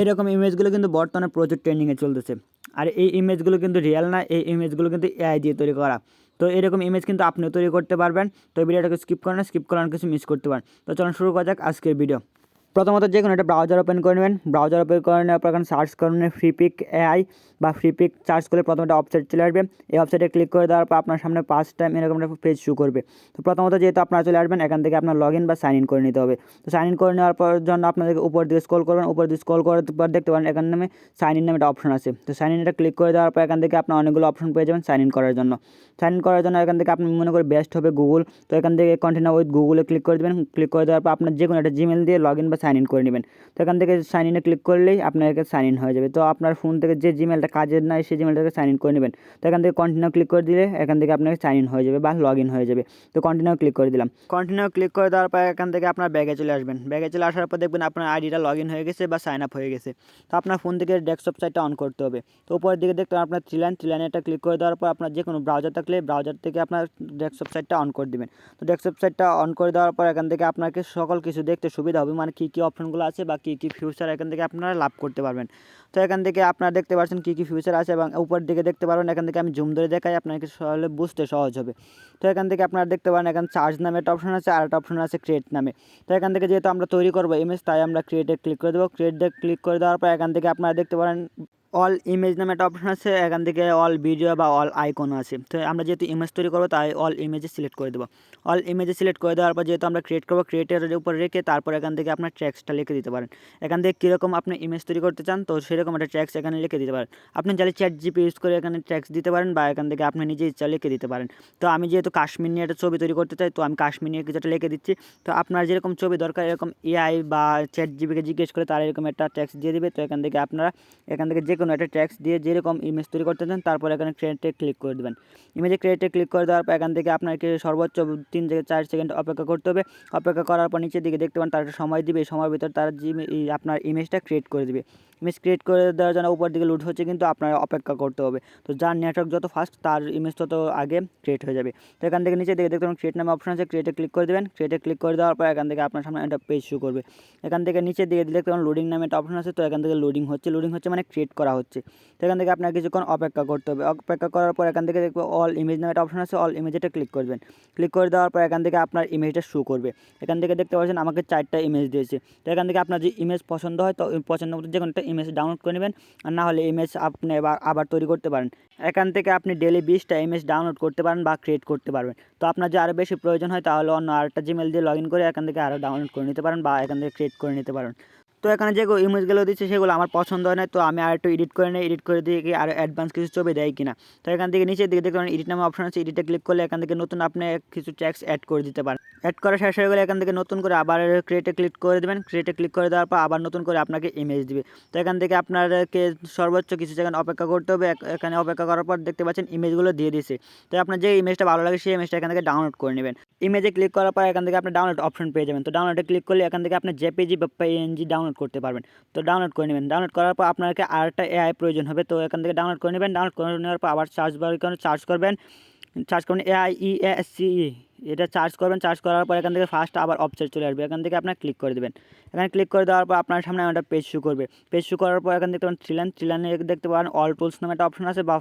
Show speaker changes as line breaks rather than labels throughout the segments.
এরকম ইমেজগুলো কিন্তু বর্তমানে প্রচুর ট্রেন্ডিংয়ে চলতেছে। আর এই ইমেজগুলো কিন্তু রিয়েল না, এই ইমেজগুলো কিন্তু এআই দিয়ে তৈরি করা। তো এরকম ইমেজ কিন্তু আপনিও তৈরি করতে পারবেন। তো ভিডিওটাকে স্কিপ করেন স্কিপ করার কিছু মিস করতে পারেন। তো চলুন শুরু করা যাক আজকের ভিডিও প্রথমত যে কোনো একটা ব্রাউজার ওপেন করে নেবেন। ব্রাউজার ওপেন করে নেওয়ার পর এখানে সার্চ করুন ফ্রিপিক এআই বা ফ্রিপিক সার্চ করলে প্রথমে একটা ওয়েবসাইট চলে আসবে। এই ওয়েবসাইটে ক্লিক করে দেওয়ার পর আপনার সামনে পাঁচ টাইম এরকম একটা পেজ শু করবে। তো প্রথমত যেহেতু আপনারা চলে আসবেন, এখান থেকে আপনার লগ ইন বা সাইন ইন করে নিতে হবে। তো সাইন ইন করে নেওয়ার পর জন্য আপনাদেরকে উপর দিকে স্ক্রল করবেন। উপর দিকে স্ক্রল করার পর দেখতে পারেন এখান নামে সাইন ইন নামে একটা অপশন আছে। তো সাইন ইনটা ক্লিক করে দেওয়ার পর এখান থেকে আপনার অনেকগুলো অপশন পেয়ে যাবেন সাইন ইন করার জন্য। সাইন ইন করার জন্য এখান থেকে আপনি মনে করে বেস্ট হবে গুগল তো এখান থেকে কন্টিনিউ উইথ গুগলে ক্লিক করে দেবেন। ক্লিক করে দেওয়ার পর আপনার যে কোনো একটা জিমেল দিয়ে লগ ইন বা সাইন ইন করে নেবেন। তো এখান থেকে সাইন ইনে ক্লিক করলেই আপনাকে সাইন ইন হয়ে যাবে। তো আপনার ফোন থেকে যে জিমেলটা কাজের নাই, সেই জিমেলটাকে সাইন ইন করে নেবেন। তো এখান থেকে কন্টিনিউ ক্লিক করে দিলে এখান থেকে আপনাকে সাইন ইন হয়ে যাবে বা লগ ইন হয়ে যাবে। তো কন্টিনিউ ক্লিক করে দিলাম। কন্টিনিউ ক্লিক করে দেওয়ার পর এখান থেকে আপনার ব্যাগে চলে আসবেন। ব্যাগে চলে আসার পর দেখবেন আপনার আইডিটা লগ ইন হয়ে গেছে বা সাইন আপ হয়ে গেছে। তো আপনার ফোন থেকে ডেস্কটপ সাইটটা অন করতে হবে। তো উপরের দিকে দেখতে আপনার থ্রি লাইন থ্রি লাইনে ক্লিক করে দেওয়ার পর আপনার যে কোনো ব্রাউজার থাকলে ব্রাউজার থেকে আপনার ডেস্কটপ সাইটটা অন করে দিবেন। তো ডেস্কটপ সাইটটা অন করে দেওয়ার পর এখান থেকে আপনাকে সকল কিছু দেখতে সুবিধা হবে। মানে কী কী অপশনগুলো আছে বা কী কী ফিউচার এখান থেকে আপনারা লাভ করতে পারবেন। তো এখান থেকে আপনারা দেখতে পাচ্ছেন কী কী ফিউচার আছে এবং উপর দিকে দেখতে পারবেন এখান থেকে আমি জুম ধরে দেখাই আপনাকে সহলে বুঝতে সহজ হবে। তো এখান থেকে আপনারা দেখতে পারেন এখানে চার্জ নামে একটা অপশন আছে আর একটা অপশন আছে ক্রিয়েট নামে। তো এখান থেকে যেহেতু আমরা তৈরি করব ইমেজ তাই আমরা ক্রিয়েটে ক্লিক করে দেবো। ক্রিয়েটে ক্লিক করে দেওয়ার পর এখান থেকে আপনারা দেখতে পারেন অল ইমেজ নামে একটা অপশন আছে, এখান থেকে অল ভিডিও বা অল আইকন আছে। তো আমরা যেহেতু ইমেজ তৈরি করব, তাই অল ইমেজে সিলেক্ট করে দেবো। অল ইমেজে সিলেক্ট করে দেওয়ার পর যেহেতু আমরা ক্রিয়েট করব ক্রিয়েটের উপর রেখে তারপর এখান থেকে আপনার ট্র্যাক্সটা লিখে দিতে পারেন। এখান থেকে কীরকম আপনি ইমেজ তৈরি করতে চান, তো সেরকম একটা ট্র্যাক্স এখানে লিখে দিতে পারেন। আপনি চাইলে চ্যাট জিপি ইউজ করে এখানে ট্র্যাক্স দিতে পারেন বা এখান থেকে আপনি নিজে ইচ্ছা লিখে দিতে পারেন। তো আমি যেহেতু কাশ্মীর নিয়ে একটা ছবি তৈরি করতে চাই, তো আমি কাশ্মীর নিয়ে কিছুটা লিখে দিচ্ছি। তো আপনার যেরকম ছবি দরকার, এরকম এআই বা চ্যাট জিপিকে জিজ্ঞেস করে তার এরকম একটা ট্যাক্স দিয়ে দিবে। তো এখান থেকে আপনারা, এখান থেকে যে কোনো একটা ট্যাক্স দিয়ে যেরকম ইমেজ তৈরি করতে চান, তারপর এখানে ক্রিয়েটে ক্লিক করে দেবেন। ইমেজে ক্রিয়েটে ক্লিক করে দেওয়ার পর এখান থেকে আপনাকে সর্বোচ্চ তিন থেকে চার সেকেন্ড অপেক্ষা করতে হবে। অপেক্ষা করার পর নিচের দিকে দেখতে পান, তার একটা সময় দিবে সময়ের ভিতর তার আপনার ইমেজটা ক্রিয়েট করে দিবে। ইমেজ ক্রিয়েট করে দেওয়ার জন্য উপর দিকে লুট হচ্ছে, কিন্তু আপনার অপেক্ষা করতে হবে। তো যার নেটওয়ার্ক যত ফাস্ট তার ইমেজ তত আগে ক্রিয়েট হয়ে যাবে। তো এখান থেকে নিচে দিকে দেখতে ক্রিয়েট নামে অপশন আছে ক্রিয়েটে ক্লিক করে দেবেন। ক্রিয়েটে ক্লিক করে দেওয়ার পর এখান থেকে আপনার সামনে একটা পেজ শু করবে। এখান থেকে নিচের দিকে দেখতে পান লোডিং নামে একটা অপশন আছে, তো এখান থেকে লোডিং হচ্ছে। লোডিং হচ্ছে মানে ক্রিয়েট করা হচ্ছে। তো এখান থেকে আপনার কিছুক্ষণ অপেক্ষা করতে হবে। অপেক্ষা করার পর এখান থেকে দেখব অল ইমেজ নামে একটা অপশন আছে অল ইমেজটা ক্লিক করবেন। ক্লিক করে দেওয়ার পর এখান থেকে আপনার ইমেজটা শু করবে। এখান থেকে দেখতে পাচ্ছেন, আমাকে চারটা ইমেজ দিয়েছে। তো এখান থেকে আপনার যে ইমেজ পছন্দ হয়, তো পছন্দ মতো যে কোনো একটা ইমেজ ডাউনলোড করে নেবেন আর না হলে ইমেজ আপনি এবার আবার তৈরি করতে পারেন। এখান থেকে আপনি ডেলি বিশটা ইমেজ ডাউনলোড করতে পারেন বা ক্রিয়েট করতে পারবেন। তো আপনার যে আরও বেশি প্রয়োজন হয় তাহলে অন্য আরেকটা জিমেল দিয়ে লগ ইন করে এখান থেকে আরও ডাউনলোড করে নিতে পারেন বা এখান থেকে ক্রিয়েট করে নিতে পারেন। তো এখানে যে ইমেজগুলো দিচ্ছে সেগুলো আমার পছন্দ হয় না তো আমি আর একটু এডিট করে নিই এডিট করে দিয়ে কি আর অ্যাডভান্স কিছু ছবি দেয় কিনা। তো এখান থেকে নিচের দিকে দেখতে এডিট নামে অপশন আছে এডিটে ক্লিক করলে এখান থেকে নতুন আপনি কিছু ট্যাক্স অ্যাড করে দিতে পারেন। অ্যাড করা শেষ হয়ে গেলে এখান থেকে নতুন করে আবার ক্রিয়েটে ক্লিক করে দেবেন ক্রিয়েটে ক্লিক করে দেওয়ার পর আবার নতুন করে আপনাকে ইমেজ দিবে। তো এখান থেকে আপনাকে সর্বোচ্চ কিছু সেকেন্ড অপেক্ষা করতে হবে এখানে অপেক্ষা করার পর দেখতে পাচ্ছেন ইমেজগুলো দিয়ে দিয়েছে। তো আপনার যে ইমেজটা ভালো লাগে, সেই ইমেজটা এখান থেকে ডাউনলোড করে নেবেন। ইমেজে ক্লিক করার পর এখান থেকে আপনি ডাউনলোড অপশন পেয়ে যাবেন। তো ডাউনলোডে ক্লিক করলে এখান থেকে আপনি জেপিজি বা পিএনজি ডাউনলোড করতে পারবেন। তো ডাউনলোড করে নেবেন। ডাউনলোড করার পর আপনাকে আরেকটা এআই প্রয়োজন হবে। তো এখান থেকে ডাউনলোড করে নেবেন। ডাউনলোড করে নেওয়ার পর আবার চার্জ বার চার্জ করবেন। চার্জ করবেন এআই ই এস সি এটা চার্জ করবেন। চার্জ করার পর এখান থেকে ফার্স্ট আবার অপচার্জ চলে আসবে। এখান থেকে আপনার ক্লিক করে দেবেন। এখানে ক্লিক করে দেওয়ার পর আপনার সামনে একটা পেজ শু করবে। পেজ শু করার পর এখান থেকে থ্রিলান থ্রিলানে দেখতে পারেন অল টুলস নামে একটা অপশন আছে বা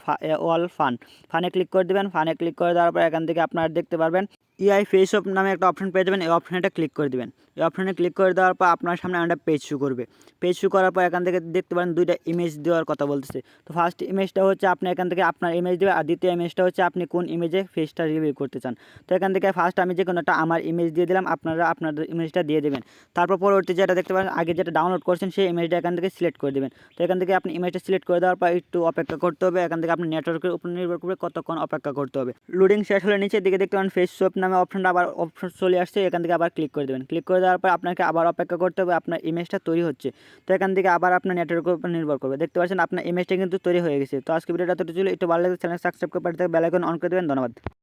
অল ফান ফানে ক্লিক করে দেবেন। ফানে ক্লিক করে দেওয়ার পর এখান থেকে আপনার দেখতে পারবেন ইআই ফেস অফ নামে একটা অপশন পেয়ে যাবেন। এই অপশানটা ক্লিক করে দেবেন। এই অপশানে ক্লিক করে দেওয়ার পর আপনার সামনে একটা পেজ শু করবে। পেজ শু করার পর এখান থেকে দেখতে পারেন দুইটা ইমেজ দেওয়ার কথা বলতেছে। তো ফার্স্ট ইমেজটা হচ্ছে আপনি এখান থেকে আপনার ইমেজ দেবে আর দ্বিতীয় ইমেজটা হচ্ছে আপনি কোন ইমেজে ফেসটা রিভিউ করতে চান। তো এখান থেকে ফার্স্ট আমি যে কোনো একটা আমার ইমেজ দিয়ে দিলাম, আপনারা আপনাদের ইমেজটা দিয়ে দেবেন। তারপর পরবর্তী যেটা দেখতে পারেন, আগে যেটা ডাউনলোড করছেন সেই ইমেজটা এখান থেকে সিলেক্ট করে দেবেন। তো এখান থেকে আপনি ইমেজটা সিলেক্ট করে দেওয়ার পর একটু অপেক্ষা করতে হবে। এখান থেকে আপনি নেটওয়ার্কের উপর নির্ভর করে কতক্ষণ অপেক্ষা করতে হবে। লোডিং শেষ হলে নিচের দিকে দেখতে পারেন ফেস শপ নামে অপশনটা আবার অপশন চলে আসছে, এখান থেকে আবার ক্লিক করে দেবেন। ক্লিক করে দেওয়ার পর আপনাকে আবার অপেক্ষা করতে হবে, আপনার ইমেজটা তৈরি হচ্ছে। তো এখান থেকে আবার আপনার নেটওয়ার্কের উপর নির্ভর করবে। দেখতে পাচ্ছেন আপনার ইমেজটা কিন্তু তৈরি হয়ে গেছে। তো আজকে ভিডিওটা তৈরি ছিল। একটু ভালো লাগে চ্যানেল সাবস্ক্রাইব করে পাঠিয়ে বেলাইকন অন করে দেবেন। ধন্যবাদ।